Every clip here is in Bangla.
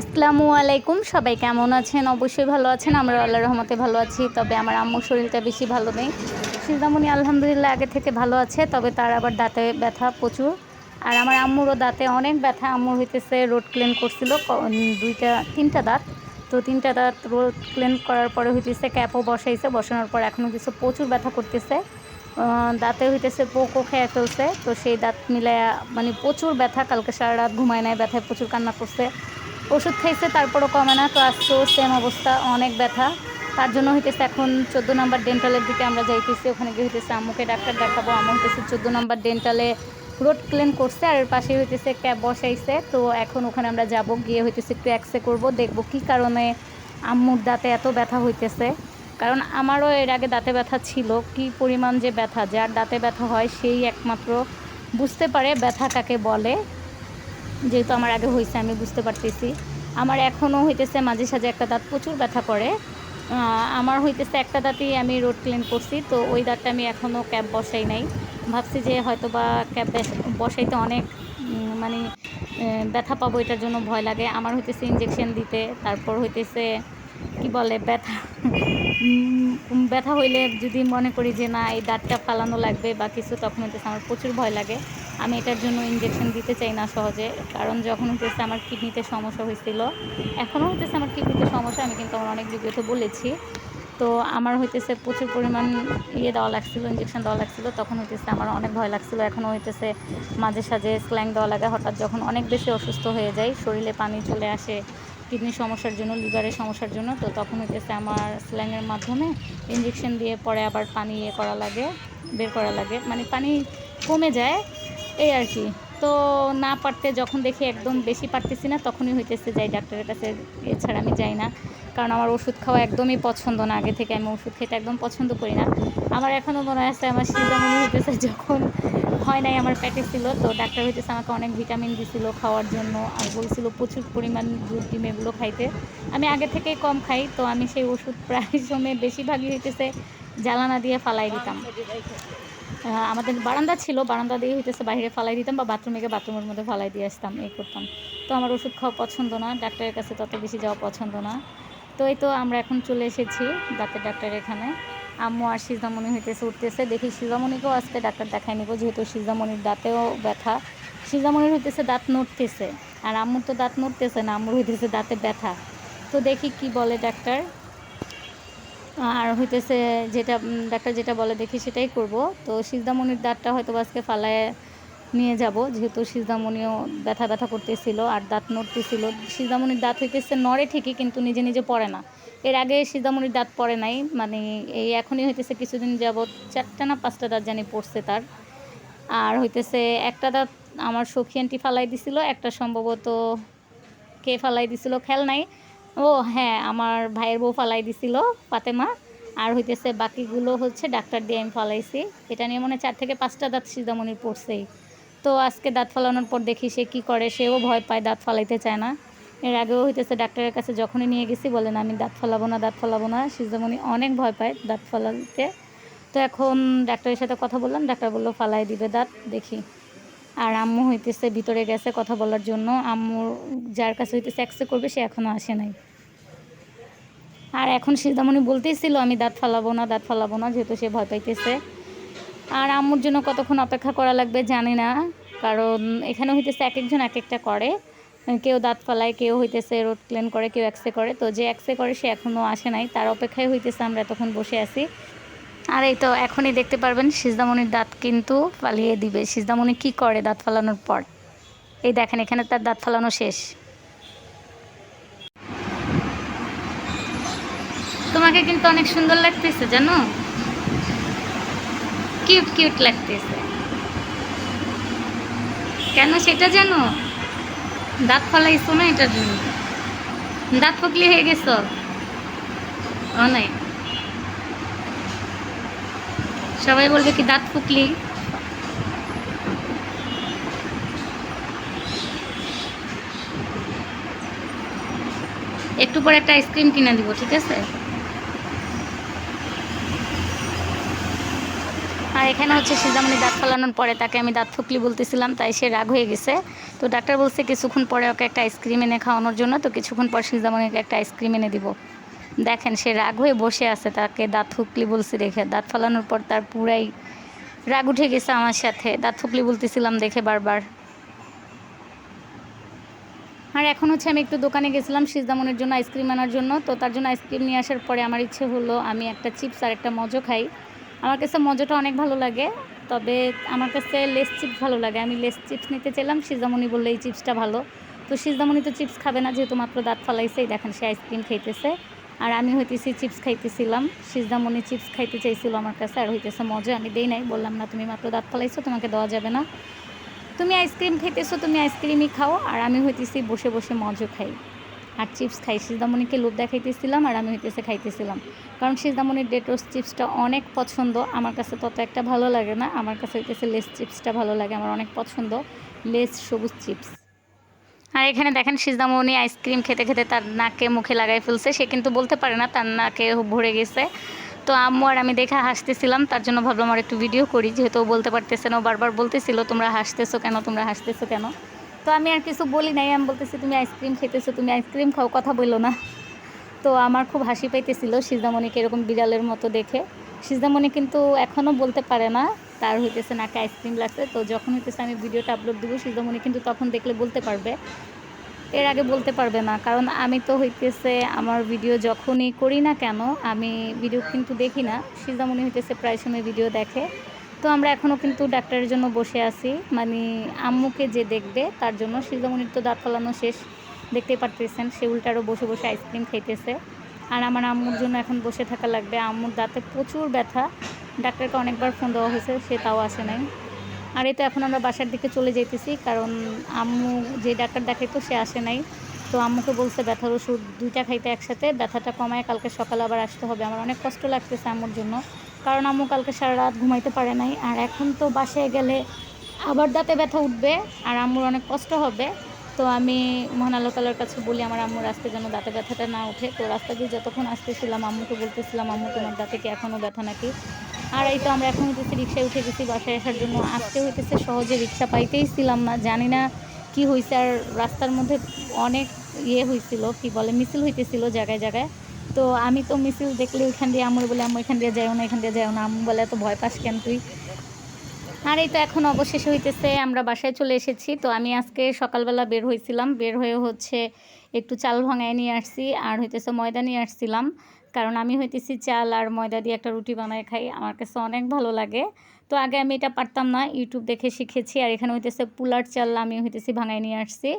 আসসালামু আলাইকুম, সবাই কেমন আছেন? অবশ্যই ভালো আছেন আমরা আল্লাহ রহমতে ভালো আছি, তবে আমার আম্মুর শরীরটা বেশি ভালো নেই। সিদ্ধামণি আলহামদুলিল্লাহ আগে থেকে ভালো আছে, তবে তার আবার দাঁতে ব্যথা প্রচুর। আর আমার আম্মুরও দাঁতে অনেক ব্যথা, আম্মুর হইতেছে রোড ক্লিন করছিল দুইটা, তিনটা দাঁত। তো তিনটা দাঁত রোড ক্লিন করার পরে হইতেছে ক্যাপও বসাইছে, বসানোর পর এখনও কিছু প্রচুর ব্যথা করতেছে। দাঁতে হইতেছে পোকও খেয়ে ফেলছে, তো সেই দাঁত মিলায়া মানে প্রচুর ব্যথা, কালকে সারা রাত ঘুমায় নাই, ব্যথায় প্রচুর কান্না করছে। ওষুধ খাইছে, তারপরও কমে না। তো আজকেও সেম অবস্থা, অনেক ব্যথা। তার জন্য হইতেছে এখন চোদ্দ নম্বর ডেন্টালের দিকে আমরা যাইতেছি। ওখানে গিয়ে হইতেছে আম্মুকে ডাক্তার দেখাবো। আম্মু হইতেছে চোদ্দ নম্বর ডেন্টালে রোড ক্লিন করছে আর এর পাশে হইতেছে ক্যাব বসাইছে। তো এখন ওখানে আমরা যাব, গিয়ে হইতেছে একটু এক্সরে করব, দেখব কী কারণে আম্মুর দাঁতে এত ব্যথা হইতেছে। কারণ আমারও এর আগে দাঁতে ব্যথা ছিল, কি পরিমাণ যে ব্যথা, যার দাঁতে ব্যথা হয় সেই একমাত্র বুঝতে পারে, ব্যথা কাকে বলে। যেহেতু আমার আগে হয়েছে, আমি বুঝতে পারতেছি। আমার এখনও হইতেছে মাঝে সাঝে একটা দাঁত প্রচুর ব্যথা করে। আমার হইতেছে একটা দাঁতই আমি রোড ক্লিন করছি, তো ওই দাঁতটা আমি এখনও ক্যাব বসাই নাই। ভাবছি যে হয়তো বা ক্যাব বসাইতে অনেক মানে ব্যথা পাবো, এটার জন্য ভয় লাগে। আমার হইতেছে ইঞ্জেকশন দিতে, তারপর হইতেছে, কি বলে, ব্যথা ব্যথা হইলে যদি মনে করি যে না, এই দাঁতটা ফালানো লাগবে বা কিছু, তখন হইতেছে আমার প্রচুর ভয় লাগে। আমি এটার জন্য ইঞ্জেকশন দিতে চাই না সহজে। কারণ যখন হইতেছে আমার কিডনিতে সমস্যা হয়েছিল এখনও হইতেছে আমার কিডনিতে সমস্যা, আমি কিন্তু আমার অনেক ভিডিওতে বলেছি। তো আমার হইতেছে প্রচুর পরিমাণ ইয়ে দেওয়া লাগছিল ইঞ্জেকশন দেওয়া লাগছিল, তখন হইতেছে আমার অনেক ভয় লাগছিল। এখনও হইতেছে মাঝে সাঝে স্ল্যাং দেওয়া লাগে, হঠাৎ যখন অনেক বেশি অসুস্থ হয়ে যায়, শরীরে পানি চলে আসে কিডনির সমস্যার জন্য লিভারের সমস্যার জন্য, তো তখন হইতেছে আমার স্ল্যাংয়ের মাধ্যমে ইঞ্জেকশন দিয়ে পরে আবার পানি ইয়ে করা লাগে, বের করা লাগে। মানে পানি কমে যায় এই আর কি। তো না পারতে যখন দেখি একদম বেশি পারতেছি না, তখনই হইতেছে যাই ডাক্তারের কাছে এছাড়া আমি যাই না। কারণ আমার ওষুধ খাওয়া একদমই পছন্দ না, আগে থেকে আমি ওষুধ খেতে একদম পছন্দ করি না। আমার এখনও মনে আছে, আমার সিজামনি হইতেছে যখন হয় নাই আমার পেটে ছিল, তো ডাক্তার হইতেছে আমাকে অনেক ভিটামিন দিছিল খাওয়ার জন্য আর বলছিল প্রচুর পরিমাণ দুধ, ডিম এগুলো খাইতে। আমি আগে থেকেই কম খাই, তো আমি সেই ওষুধ প্রায় সময় বেশিরভাগই হইতেছে জ্বালানা দিয়ে ফালাই দিতাম। আমাদের বারান্দা ছিল, বারান্দা দিয়ে হইতেছে বাইরে ফালাই দিতাম বা বাথরুমে গিয়ে বাথরুমের মধ্যে ফালাই দিয়ে আসতাম এই করতাম। তো আমার ওষুধ খাওয়া পছন্দ না, ডাক্তারের কাছে তত বেশি যাওয়া পছন্দ না। তো এই তো আমরা এখন চলে এসেছি দাঁতের ডাক্তার এখানে। আম্মু আর সিজামণি হইতেছে, উঠতেছে। দেখি সিজামণিকেও আজকে ডাক্তার দেখাই নিব, যেহেতু সিজামণির দাঁতেও ব্যথা। সিজামণির হইতেছে দাঁত নড়তেছে, আর আম্মুর তো দাঁত নড়তেছে না, আম্মুর হইতেছে দাঁতে ব্যথা। তো দেখি কি বলে ডাক্তার। আর হইতেছে যেটা ডাক্তার যেটা বলে দেখি সেটাই করব। তো সিজদামণির দাঁতটা হয়তো আজকে ফালায় নিয়ে যাব, যেহেতু সিজদামণিও ব্যথা ব্যথা করতেছিল আর দাঁত নড়তেছিল। সিজদামণির দাঁত হইতেছে নড়ে ঠিকই, কিন্তু নিজে নিজে পড়ে না। এর আগে সিজদামণির দাঁত পড়ে নাই মানে এই এখনই হইতেছে কিছুদিন যাবৎ চারটা না পাঁচটা দাঁত জানি পড়ছে তার। আর হইতেছে একটা দাঁত আমার সখী আন্টি ফালাই দিছিল, একটা সম্ভবত কে ফালাই দিছিল খেল নাই। ও হ্যাঁ আমার ভাইয়ের বউ ফালাই দিছিল, ফাতেমা। আর হইতেছে বাকিগুলো হচ্ছে ডাক্তার দিয়ে আমি ফালাইছি। এটা নিয়ে মনে চার থেকে পাঁচটা দাঁত সিজামণির পড়ছেই তো আজকে দাঁত ফালানোর পর দেখি সে কী করে, সেও ভয় পায়, দাঁত ফালাইতে চায় না। এর আগেও হইতেছে ডাক্তারের কাছে যখনই নিয়ে গেছি বলেন আমি দাঁত ফালাবো না, দাঁত ফালাবো না। সিজামণি অনেক ভয় পায় দাঁত ফালাতে তো এখন ডাক্তারের সাথে কথা বললাম, ডাক্তার বলল, ফালাই দিবে দাঁত, দেখি। আর আম্মু হইতেছে, ভিতরে গেছে কথা বলার জন্য। আম্মুর যার কাছে হইতেছে এক্সরে করবে, সে এখনও আসে নাই। আর এখন সিদ্ধামণি বলতেই ছিল আমি দাঁত ফালাবো না, দাঁত ফালাবো না, যেহেতু সে ভয় পাইতেছে। আর আম্মুর জন্য কতক্ষণ অপেক্ষা করা লাগবে জানি না, কারণ এখানে হইতেছে এক একজন এক একটা করে। কেউ দাঁত ফালায়, কেউ হইতেছে রোড ক্লিন করে, কেউ এক্সরে করে। তো যে এক্সরে করে, সে এখনও আসে নাই। তার অপেক্ষায় হইতেছে আমরা এতক্ষণ বসে আছি। আর এই তো এখনই দেখতে পারবেন সিজদামণির দাঁত কিন্তু ফালিয়ে দিবে। সিজদামণি কি করে দাঁত ফালানোর পর? এই দেখেন, এখানে তার দাঁত ফালানো শেষ। তোমাকে কিন্তু অনেক সুন্দর লাগতেছে, জানো? কিউট কিউট লাগতেছে। কেন সেটা জানো? দাঁত ফালাইছো না এটার জন্য। দাঁত ফকলি হয়ে গেছো। অনেক। সবাই বলবে কি দাঁত ফুকলি। একটু পরে একটা আইসক্রিম কিনে দিব, ঠিক আছে? আর এখানে হচ্ছে সিজামণি দাঁত ফালানোর পরে তাকে আমি দাঁত ফুকলি বলতেছিলাম, তাই সে রাগ হয়ে গেছে। তো ডাক্তার বলছে কিছুক্ষণ পরে ওকে একটা আইসক্রিম এনে খাওয়ানোর জন্য, তো কিছুক্ষণ পর সিজামণিকে একটা আইসক্রিম এনে দিব। দেখেন, সে রাগ হয়ে বসে আছে, তাকে দাঁত ফুকলি বলছে দেখে। দাঁত ফালানোর পর তার পুরাই রাগ উঠে গেছে আমার সাথে। দাঁত ফুকলি বলতেছিলাম দেখে বারবার। আর এখন হচ্ছে আমি একটু দোকানে গেছিলাম সিজদামনের জন্য আইসক্রিম আনার জন্য। তো তার জন্য আইসক্রিম নিয়ে আসার পরে আমার ইচ্ছে হলো আমি একটা চিপস আর একটা মজো খাই। আমার কাছে মজোটা অনেক ভালো লাগে, তবে আমার কাছে লেস চিপস ভালো লাগে। আমি লেস চিপস নিতে চাইলাম সিজদামণি বললে এই চিপসটা ভালো। তো সিজদামণি তো চিপস খাবে না, যেহেতু মাত্র দাঁত ফালাইছেই, দেখেন সে আইসক্রিম খাইতেছে। আর আমি হইতেছি চিপস খাইতেছিলাম, সিজদামণি চিপস খাইতে চাইছিল আমার কাছে, আর হইতেছে মজা, আমি দেই নাই, বললাম, না, তুমি মাত্র দাঁত ফালাইছো, তোমাকে দেওয়া যাবে না। তুমি আইসক্রিম খাইতেছো, তুমি আইসক্রিমই খাও। আর আমি হইতেছি বসে বসে মজো খাই। আর চিপস খাই। সিজদামণিকে লোভ দেখাইতেছিলাম, আর আমি হইতেছে খাইতেছিলাম। কারণ সিজদামণির ডেটোস চিপসটা অনেক পছন্দ। আমার কাছে তত একটা ভালো লাগে না। আমার কাছে হইতেছে লেস চিপসটা ভালো লাগে। আমার অনেক পছন্দ। লেস সবুজ চিপস। আর এখানে দেখেন সিজদামণি আইসক্রিম খেতে খেতে তার নাকে মুখে লাগাই ফেলছে। সে কিন্তু বলতে পারে না তার নাকে ভরে গেছে। তো আম্মু আর আমি দেখে হাসতেছিলাম, তার জন্য ভাবলাম আর একটু ভিডিও করি, যেহেতু বলতে পারতেছে না বারবার বলতেছিল, তোমরা হাসতেছো কেন? তোমরা হাসতেছো কেন? তো আমি আর কিছু বলি নাই, আমি বলতেছি, তুমি আইসক্রিম খেতেছো, তুমি আইসক্রিম খাও, কথা বলল না। তো আমার খুব হাসি পাইতেছিল সিজদামণিকে এরকম বিড়ালের মতো দেখে। সিজদামণি কিন্তু এখনও বলতে পারে না তার হইতেছে নাকে আইসক্রিম লাগছে। তো যখন হইতেছে আমি ভিডিওটা আপলোড দিব সিজদামণি কিন্তু তখন দেখলে বলতে পারবে। এর আগে বলতে পারবে না, কারণ আমি তো হইতেছে আমার ভিডিও যখনই করি না কেন, আমি ভিডিও কিন্তু দেখি না। সিজামণি হইতেছে প্রায় সময় ভিডিও দেখে। তো আমরা এখনও কিন্তু ডাক্তারের জন্য বসে আছি। মানে আম্মুকে যে দেখবে, তার জন্য সিজামণির তো দাঁত ফলানো শেষ। দেখতেই পারতেছেন, সে উল্টারও বসে বসে আইসক্রিম খাইতেছে। আর আমার আম্মুর জন্য এখন বসে থাকা লাগবে। আম্মুর দাঁতে প্রচুর ব্যথা। ডাক্তারকে অনেকবার ফোন দেওয়া হয়েছে, সে তাও আসে নাই। আর এই তো এখন আমরা বাসার দিকে চলে যেতেছি কারণ আম্মু যে ডাক্তার দেখাইতো সে আসে নাই। তো আম্মুকে বলছে ব্যথার ওষুধ দুইটা খাইতে একসাথে, ব্যথাটা কমায় কালকে সকালে আবার আসতে হবে। আমার অনেক কষ্ট লাগতেছে আম্মুর জন্য, কারণ আম্মু কালকে সারা রাত ঘুমাইতে পারে নাই। আর এখন তো বাসায় গেলে আবার দাঁতে ব্যথা উঠবে, আর আম্মুর অনেক কষ্ট হবে। তো আমি মহান আল্লাহ কাছে বলি, আমার আম্মুর আসতে যেন দাঁতে ব্যথাটা না ওঠে। তো রাস্তা দিয়ে যতক্ষণ আসতেছিলাম, আম্মুকে বলতেছিলাম, আম্মু, তোমার দাঁতে কি এখনও ব্যথা নাকি? আর এই তো আমরা এখন হইতেছি রিক্সায় উঠে গেছি, বাসায় আসার জন্য। আসতে হইতেছে সহজে রিক্সা পাইতেই ছিলাম না, জানি না কি হয়েছে আর রাস্তার মধ্যে অনেক ইয়ে হয়েছিল কি বলে, মিছিল হইতেছিল জায়গায় জায়গায়। তো আমি তো মিছিল দেখলে ওইখান দিয়ে আমার বলে আমি ওইখান দিয়ে যাও না, এখান দিয়ে যাও না। আমি বলে, এত ভয় পাস কেন তুই? আর এই তো এখন অবশেষে হইতেছে, আমরা বাসায় চলে এসেছি। তো আমি আজকে সকালবেলা বের হয়েছিলাম বের হয়ে হচ্ছে একটু চাল ভাঙায় নিয়ে আসছি, আর হইতেছে ময়দা নিয়ে আসছিলাম। কারণ আমি হইতেছি চাল আর ময়দা দিয়ে একটা রুটি বানায় খাই, আমার কাছে অনেক ভালো লাগে। তো আগে আমি এটা পারতাম না, ইউটিউব দেখে শিখেছি, আর এখানে হইতেছে পুলার চাল আমি হইতেছি ভাঙায় নিয়ে আসছি।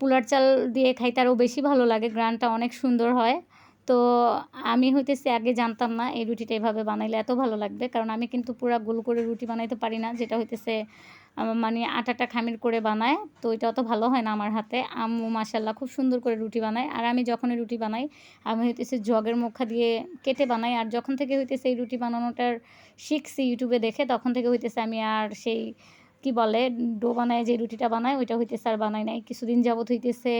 পুলার চাল দিয়ে খাইতে আরও বেশি ভালো লাগে, গ্রানটা অনেক সুন্দর হয়। তো আমি হইতেছে আগে জানতাম না এই রুটিটা এভাবে বানাইলে এত ভালো লাগবে। কারণ আমি কিন্তু পুরো গোল করে রুটি বানাইতে পারি না, যেটা হইতেছে মানে আটাটা খামির করে বানায়, তো এটা অত ভালো হয় না আমার হাতে। আম্মু মাসাল্লাহ খুব সুন্দর করে রুটি বানায়, আর আমি যখনই রুটি বানাই, আমি হইতেছে জগের মুখা দিয়ে কেটে বানাই, আর যখন থেকে হইতেছে এই রুটি বানানোটার শিখছি ইউটিউবে দেখে, তখন থেকে হইতেছে আমি আর সেই, কি বলে, ডো বানায়, যে রুটিটা বানায়, ওইটা হইতেছে আর বানাই নাই। কিছুদিন যাবত হইতেছে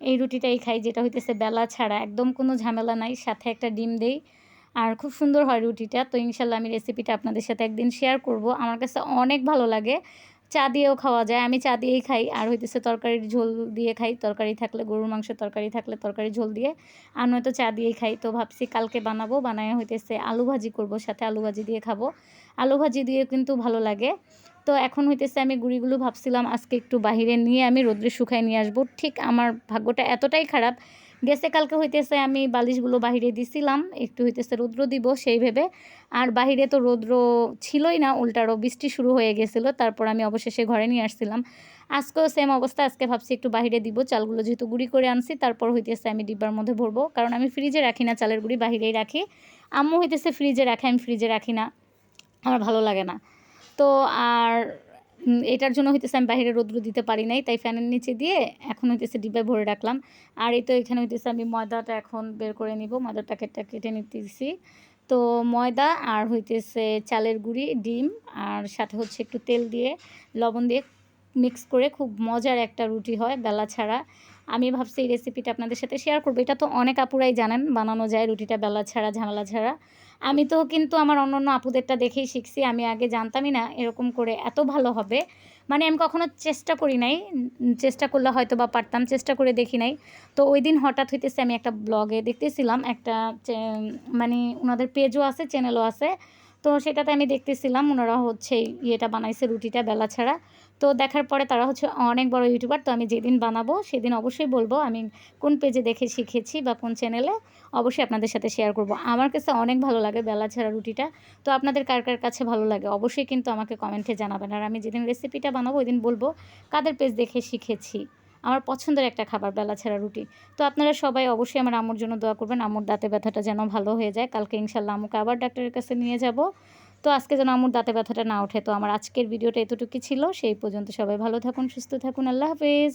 এই রুটিটাই খাই, যেটা হইতেছে বেলা ছাড়া, একদম কোনো ঝামেলা নাই, সাথে একটা ডিম দেই। আর খুব সুন্দর হয় রুটিটা, তো ইনশাল্লাহ আমি রেসিপিটা আপনাদের সাথে একদিন শেয়ার করব। আমার কাছে অনেক ভালো লাগে। চা দিয়েও খাওয়া যায়, আমি চা দিয়েই খাই। আর হইতেছে তরকারির ঝোল দিয়ে খাই, তরকারি থাকলে গরুর মাংস, তরকারি থাকলে তরকারি ঝোল দিয়ে। আর নয়তো চা দিয়েই খাই, তো ভাবছি কালকে বানাবো, বানায় হইতেছে আলু ভাজি করব, সাথে আলু ভাজি দিয়ে খাব। আলু ভাজি দিয়ে কিন্তু ভালো লাগে। তো এখন হইতেছে আমি গুড়িগুলো ভাবছিলাম আজকে একটু বাহিরে নিয়ে আমি রোদ্রে শুকাই নিয়ে আসব। ঠিক আমার ভাগ্যটা এতটাই খারাপ। গেছে কালকে হইতেছে আমি বালিশগুলো বাহিরে দিছিলাম, একটু হইতেছে রৌদ্র দিব সেই ভেবে। আর বাহিরে তো রৌদ্র ছিলই না, উল্টারও বৃষ্টি শুরু হয়ে গেছিল, তারপর আমি অবশেষে ঘরে নিয়ে আসছিলাম। আজকেও সেম অবস্থা, আজকে ভাবছি একটু বাহিরে দিব, চালগুলো যেহেতু গুঁড়ি করে আনছি, তারপর হইতেছে আমি ডিব্বার মধ্যে ভরবো। কারণ আমি ফ্রিজে রাখি না, চালের গুঁড়ি বাহিরেই রাখি। আম্মু হইতেছে ফ্রিজে রাখে, আমি ফ্রিজে রাখি না। আমার ভালো লাগে না। তো আর এটার জন্য হইতেছে আমি বাইরে রৌদ্র দিতে পারি নাই, তাই ফ্যানের নিচে দিয়ে এখন হইতেছে ডিব্বায় ভরে রাখলাম। আর এই তো এখানে হইতেছে আমি ময়দাটা এখন বের করে নিব, ময়দার প্যাকেটটা কেটে নিতেছি। তো ময়দা আর হইতেছে চালের গুঁড়ি, ডিম, আর সাথে হচ্ছে একটু তেল দিয়ে, লবণ দিয়ে মিক্স করে খুব মজার একটা রুটি হয় বেলা ছাড়া। আমি ভাবছি এই রেসিপিটা আপনাদের সাথে শেয়ার করব। এটা তো অনেক আপুরাই জানেন, বানানো যায়, রুটিটা বেলা ছাড়া, ঝামেলা ছাড়া। আমি তো কিন্তু আমার অন্য অন্য আপুদেরটা দেখেই শিখছি, আমি আগে জানতামই না এরকম করে এত ভালো হবে। মানে আমি কখনো চেষ্টা করি নাই চেষ্টা করলে হয়তো বা পারতাম, চেষ্টা করে দেখি নাই। তো ওই দিন হঠাৎ হইতেছে আমি একটা ব্লগে দেখতেছিলাম, একটা মানে ওনাদের পেজও আছে চ্যানেলও আছে। তো সেটাতে আমি দেখতেছিলাম ওনারা হচ্ছে ইয়েটা বানাইছে রুটিটা, বেলা ছাড়া। তো দেখার পরে তারা হচ্ছে অনেক বড় ইউটিউবার, তো আমি যেদিন বানাবো সেদিন অবশ্যই বলব আমি কোন পেজে দেখে শিখেছি বা কোন চ্যানেলে অবশ্যই আপনাদের সাথে শেয়ার করব। আমার কাছে অনেক ভালো লাগে বেলা ছাড়া রুটিটা। তো আপনাদের কার কার কাছে ভালো লাগে অবশ্যই কিন্তু আমাকে কমেন্টে জানাবেন। আর আমি যেদিন রেসিপিটা বানাবো ওই দিন বলব কাদের পেজ দেখে শিখেছি। আমার পছন্দের একটা খাবার, বেলা ছাড়া রুটি। তো আপনারা সবাই অবশ্যই আমার আম্মুর জন্য দোয়া করবেন। আম্মুর দাঁতে ব্যথাটা যেন ভালো হয়ে যায়। কালকে ইনশাল্লাহ আমাকে আবার ডাক্তারের কাছে নিয়ে যাব। তো আজকে যেন আমার দাঁতে ব্যথাটা না ওঠে। তো আমার আজকের ভিডিওটা এতটুকু ছিল। সেই পর্যন্ত সবাই ভালো থাকুন, সুস্থ থাকুন। আল্লাহ হাফেজ।